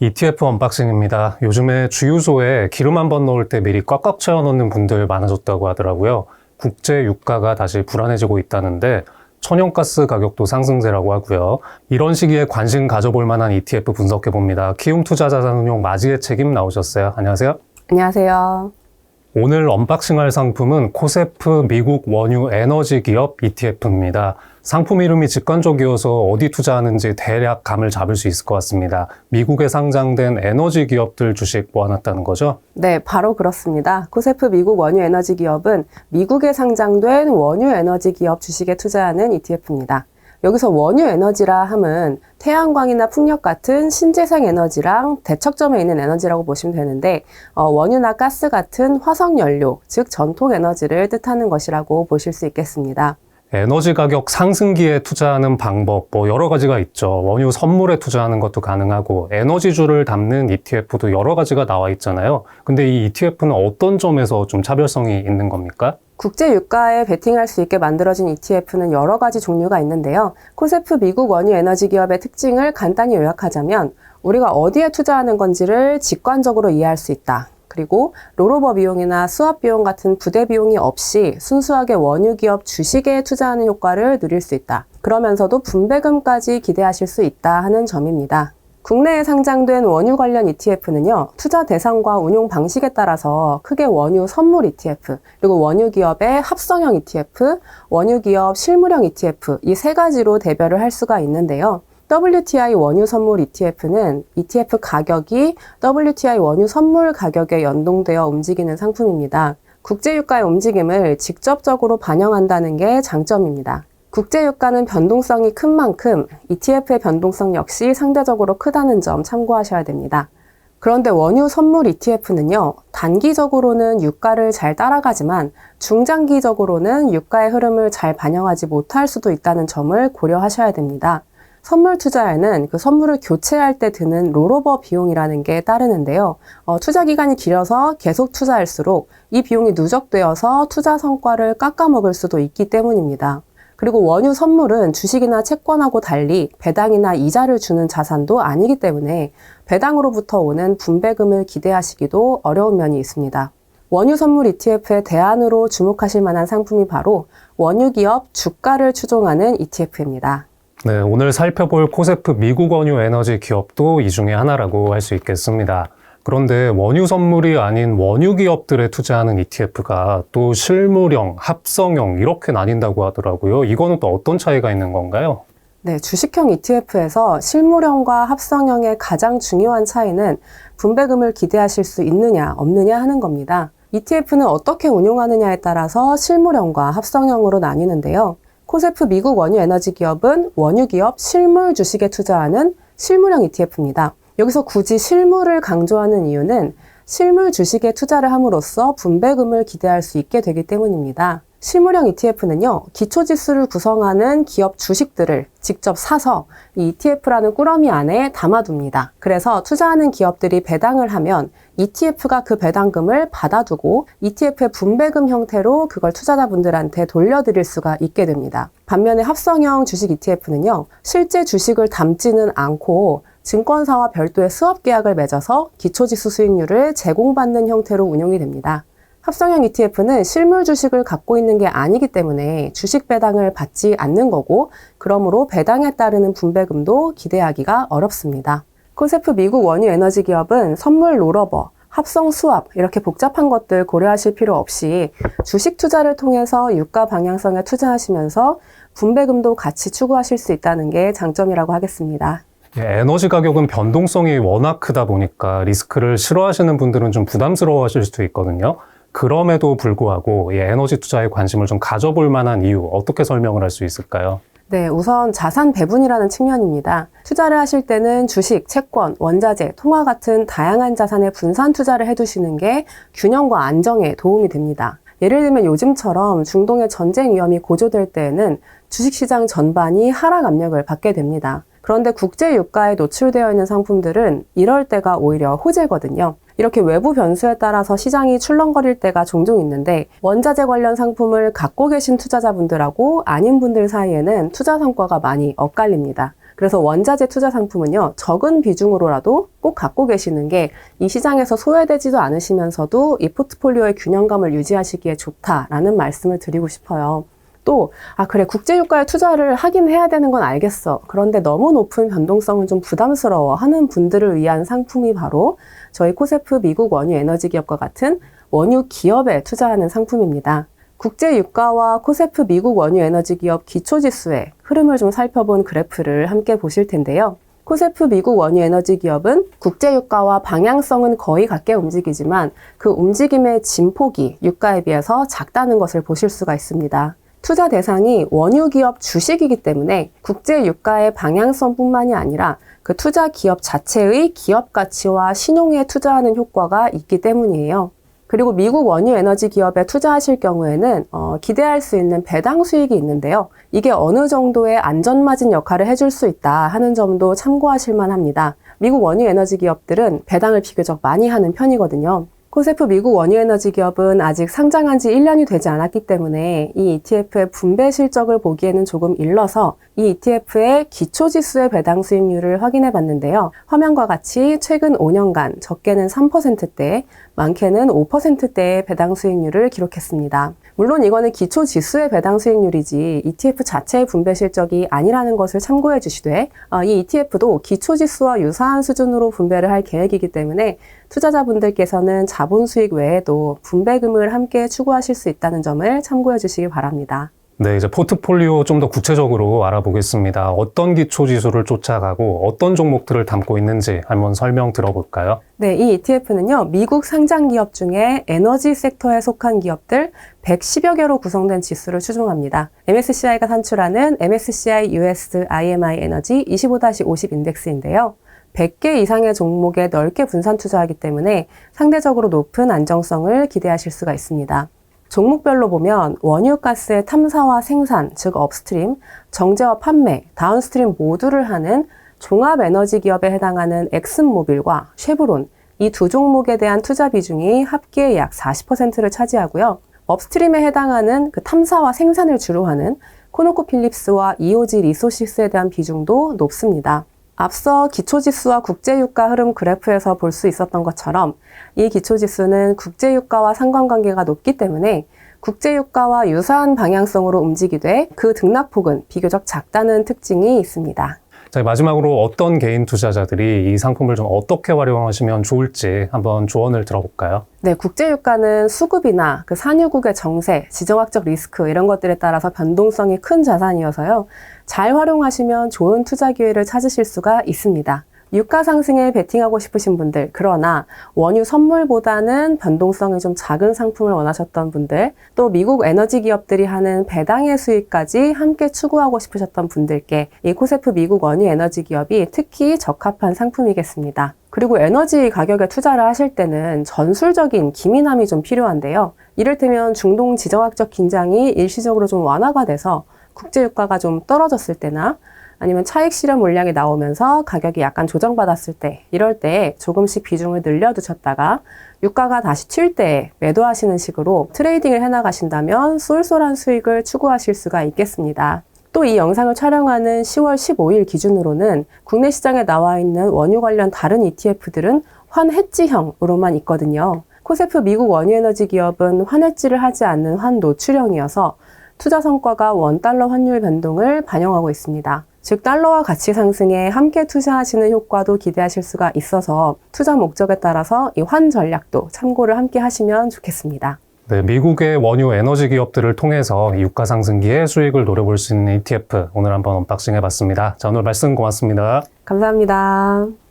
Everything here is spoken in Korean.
ETF 언박싱입니다. 요즘에 주유소에 기름 한 번 넣을 때 미리 꽉꽉 채워 넣는 분들 많아졌다고 하더라고요. 국제 유가가 다시 불안해지고 있다는데 천연가스 가격도 상승세라고 하고요. 이런 시기에 관심 가져볼 만한 ETF 분석해 봅니다. 키움 투자자산운용 마지의 책임 나오셨어요. 안녕하세요. 안녕하세요. 오늘 언박싱할 상품은 코세프 미국 원유 에너지 기업 ETF입니다. 상품 이름이 직관적이어서 어디 투자하는지 대략 감을 잡을 수 있을 것 같습니다. 미국에 상장된 에너지 기업들 주식 모아놨다는 거죠? 네, 바로 그렇습니다. 코세프 미국 원유 에너지 기업은 미국에 상장된 원유 에너지 기업 주식에 투자하는 ETF입니다. 여기서 원유 에너지라 함은 태양광이나 풍력 같은 신재생 에너지랑 대척점에 있는 에너지라고 보시면 되는데 어, 원유나 가스 같은 화석 연료, 즉 전통 에너지를 뜻하는 것이라고 보실 수 있겠습니다. 에너지 가격 상승기에 투자하는 방법 뭐 여러 가지가 있죠. 원유 선물에 투자하는 것도 가능하고 에너지주를 담는 ETF도 여러 가지가 나와 있잖아요. 근데 이 ETF는 어떤 점에서 좀 차별성이 있는 겁니까? 국제 유가에 베팅할 수 있게 만들어진 ETF는 여러 가지 종류가 있는데요. 코세프 미국 원유 에너지 기업의 특징을 간단히 요약하자면 우리가 어디에 투자하는 건지를 직관적으로 이해할 수 있다. 그리고 롤오버 비용이나 수압 비용 같은 부대 비용이 없이 순수하게 원유 기업 주식에 투자하는 효과를 누릴 수 있다. 그러면서도 분배금까지 기대하실 수 있다 하는 점입니다. 국내에 상장된 원유 관련 ETF는요, 투자 대상과 운용 방식에 따라서 크게 원유 선물 ETF, 그리고 원유 기업의 합성형 ETF, 원유 기업 실무형 ETF, 이 세 가지로 대별을 할 수가 있는데요. WTI 원유 선물 ETF는 ETF 가격이 WTI 원유 선물 가격에 연동되어 움직이는 상품입니다. 국제유가의 움직임을 직접적으로 반영한다는 게 장점입니다. 국제유가는 변동성이 큰 만큼 ETF의 변동성 역시 상대적으로 크다는 점 참고하셔야 됩니다. 그런데 원유 선물 ETF는요, 단기적으로는 유가를 잘 따라가지만 중장기적으로는 유가의 흐름을 잘 반영하지 못할 수도 있다는 점을 고려하셔야 됩니다. 선물 투자에는 그 선물을 교체할 때 드는 롤오버 비용이라는 게 따르는데요. 어, 투자 기간이 길어서 계속 투자할수록 이 비용이 누적되어서 투자 성과를 깎아먹을 수도 있기 때문입니다. 그리고 원유 선물은 주식이나 채권하고 달리 배당이나 이자를 주는 자산도 아니기 때문에 배당으로부터 오는 분배금을 기대하시기도 어려운 면이 있습니다. 원유 선물 ETF의 대안으로 주목하실 만한 상품이 바로 원유 기업 주가를 추종하는 ETF입니다. 네, 오늘 살펴볼 코세프 미국 원유 에너지 기업도 이 중에 하나라고 할 수 있겠습니다. 그런데 원유 선물이 아닌 원유 기업들에 투자하는 ETF가 또 실무형, 합성형 이렇게 나뉜다고 하더라고요. 이거는 또 어떤 차이가 있는 건가요? 네, 주식형 ETF에서 실무형과 합성형의 가장 중요한 차이는 분배금을 기대하실 수 있느냐, 없느냐 하는 겁니다. ETF는 어떻게 운용하느냐에 따라서 실무형과 합성형으로 나뉘는데요. 코세프 미국 원유 에너지 기업은 원유 기업 실물 주식에 투자하는 실무형 ETF입니다. 여기서 굳이 실물을 강조하는 이유는 실물 주식에 투자를 함으로써 분배금을 기대할 수 있게 되기 때문입니다. 실물형 ETF는요, 기초 지수를 구성하는 기업 주식들을 직접 사서 이 ETF라는 꾸러미 안에 담아둡니다. 그래서 투자하는 기업들이 배당을 하면 ETF가 그 배당금을 받아두고 ETF의 분배금 형태로 그걸 투자자분들한테 돌려드릴 수가 있게 됩니다. 반면에 합성형 주식 ETF는요, 실제 주식을 담지는 않고 증권사와 별도의 수업 계약을 맺어서 기초지수 수익률을 제공받는 형태로 운용이 됩니다. 합성형 ETF는 실물 주식을 갖고 있는 게 아니기 때문에 주식 배당을 받지 않는 거고, 그러므로 배당에 따르는 분배금도 기대하기가 어렵습니다. 코세프 미국 원유 에너지 기업은 선물 롤러버, 합성 수압 이렇게 복잡한 것들 고려하실 필요 없이 주식 투자를 통해서 유가 방향성에 투자하시면서 분배금도 같이 추구하실 수 있다는 게 장점이라고 하겠습니다. 예, 에너지 가격은 변동성이 워낙 크다 보니까 리스크를 싫어하시는 분들은 좀 부담스러워 하실 수도 있거든요. 그럼에도 불구하고 이 에너지 투자에 관심을 좀 가져볼 만한 이유 어떻게 설명을 할 수 있을까요? 네, 우선 자산 배분이라는 측면입니다. 투자를 하실 때는 주식, 채권, 원자재, 통화 같은 다양한 자산의 분산 투자를 해두시는 게 균형과 안정에 도움이 됩니다. 예를 들면 요즘처럼 중동의 전쟁 위험이 고조될 때에는 주식시장 전반이 하락 압력을 받게 됩니다. 그런데 국제 유가에 노출되어 있는 상품들은 이럴 때가 오히려 호재거든요. 이렇게 외부 변수에 따라서 시장이 출렁거릴 때가 종종 있는데 원자재 관련 상품을 갖고 계신 투자자분들하고 아닌 분들 사이에는 투자 성과가 많이 엇갈립니다. 그래서 원자재 투자 상품은요, 적은 비중으로라도 꼭 갖고 계시는 게 이 시장에서 소외되지도 않으시면서도 이 포트폴리오의 균형감을 유지하시기에 좋다라는 말씀을 드리고 싶어요. 또, 아, 그래, 국제유가에 투자를 하긴 해야 되는 건 알겠어. 그런데 너무 높은 변동성은 좀 부담스러워 하는 분들을 위한 상품이 바로 저희 코세프 미국 원유 에너지 기업과 같은 원유 기업에 투자하는 상품입니다. 국제 유가와 코세프 미국 원유 에너지 기업 기초 지수의 흐름을 좀 살펴본 그래프를 함께 보실 텐데요. 코세프 미국 원유 에너지 기업은 국제 유가와 방향성은 거의 같게 움직이지만 그 움직임의 진폭이 유가에 비해서 작다는 것을 보실 수가 있습니다. 투자 대상이 원유 기업 주식이기 때문에 국제 유가의 방향성뿐만이 아니라 그 투자 기업 자체의 기업 가치와 신용에 투자하는 효과가 있기 때문이에요. 그리고 미국 원유 에너지 기업에 투자하실 경우에는 어, 기대할 수 있는 배당 수익이 있는데요. 이게 어느 정도의 안전마진 역할을 해줄 수 있다 하는 점도 참고하실 만합니다. 미국 원유 에너지 기업들은 배당을 비교적 많이 하는 편이거든요. 코세프 미국 원유 에너지 기업은 아직 상장한 지 1년이 되지 않았기 때문에 이 ETF의 분배 실적을 보기에는 조금 일러서 이 ETF의 기초 지수의 배당 수익률을 확인해 봤는데요. 화면과 같이 최근 5년간 적게는 3%대, 많게는 5%대의 배당 수익률을 기록했습니다. 물론 이거는 기초 지수의 배당 수익률이지 ETF 자체의 분배 실적이 아니라는 것을 참고해 주시되 어, 이 ETF도 기초 지수와 유사한 수준으로 분배를 할 계획이기 때문에 투자자분들께서는 자본 수익 외에도 분배금을 함께 추구하실 수 있다는 점을 참고해 주시기 바랍니다. 네, 이제 포트폴리오 좀 더 구체적으로 알아보겠습니다. 어떤 기초 지수를 쫓아가고 어떤 종목들을 담고 있는지 한번 설명 들어볼까요? 네, 이 ETF는요, 미국 상장 기업 중에 에너지 섹터에 속한 기업들 110여 개로 구성된 지수를 추종합니다. MSCI가 산출하는 MSCI US IMI 에너지 25-50 인덱스인데요. 100개 이상의 종목에 넓게 분산 투자하기 때문에 상대적으로 높은 안정성을 기대하실 수가 있습니다. 종목별로 보면 원유가스의 탐사와 생산, 즉 업스트림, 정제와 판매, 다운스트림 모두를 하는 종합 에너지 기업에 해당하는 엑슨모빌과 쉐브론 이 두 종목에 대한 투자 비중이 합계 약 40%를 차지하고요. 업스트림에 해당하는 그 탐사와 생산을 주로 하는 코노코필립스와 이오지 리소시스에 대한 비중도 높습니다. 앞서 기초지수와 국제유가 흐름 그래프에서 볼 수 있었던 것처럼 이 기초지수는 국제유가와 상관관계가 높기 때문에 국제유가와 유사한 방향성으로 움직이되 그 등락폭은 비교적 작다는 특징이 있습니다. 자, 마지막으로 어떤 개인 투자자들이 이 상품을 좀 어떻게 활용하시면 좋을지 한번 조언을 들어볼까요? 네, 국제유가는 수급이나 그 산유국의 정세, 지정학적 리스크 이런 것들에 따라서 변동성이 큰 자산이어서요. 잘 활용하시면 좋은 투자 기회를 찾으실 수가 있습니다. 유가 상승에 베팅하고 싶으신 분들, 그러나 원유 선물보다는 변동성이 좀 작은 상품을 원하셨던 분들, 또 미국 에너지 기업들이 하는 배당의 수익까지 함께 추구하고 싶으셨던 분들께 이 코세프 미국 원유 에너지 기업이 특히 적합한 상품이겠습니다. 그리고 에너지 가격에 투자를 하실 때는 전술적인 기민함이 좀 필요한데요. 이를테면 중동 지정학적 긴장이 일시적으로 좀 완화가 돼서 국제유가가 좀 떨어졌을 때나 아니면 차익 실현 물량이 나오면서 가격이 약간 조정받았을 때, 이럴 때 조금씩 비중을 늘려두셨다가 유가가 다시 튈 때 매도하시는 식으로 트레이딩을 해나가신다면 쏠쏠한 수익을 추구하실 수가 있겠습니다. 또 이 영상을 촬영하는 10월 15일 기준으로는 국내 시장에 나와 있는 원유 관련 다른 ETF들은 환해지형으로만 있거든요. 코세프 미국 원유에너지 기업은 환해지를 하지 않는 환노출형이어서 투자 성과가 원달러 환율 변동을 반영하고 있습니다. 즉 달러와 가치 상승에 함께 투자하시는 효과도 기대하실 수가 있어서 투자 목적에 따라서 이 환 전략도 참고를 함께 하시면 좋겠습니다. 네, 미국의 원유 에너지 기업들을 통해서 유가 상승기에 수익을 노려볼 수 있는 ETF 오늘 한번 언박싱 해봤습니다. 자, 오늘 말씀 고맙습니다. 감사합니다.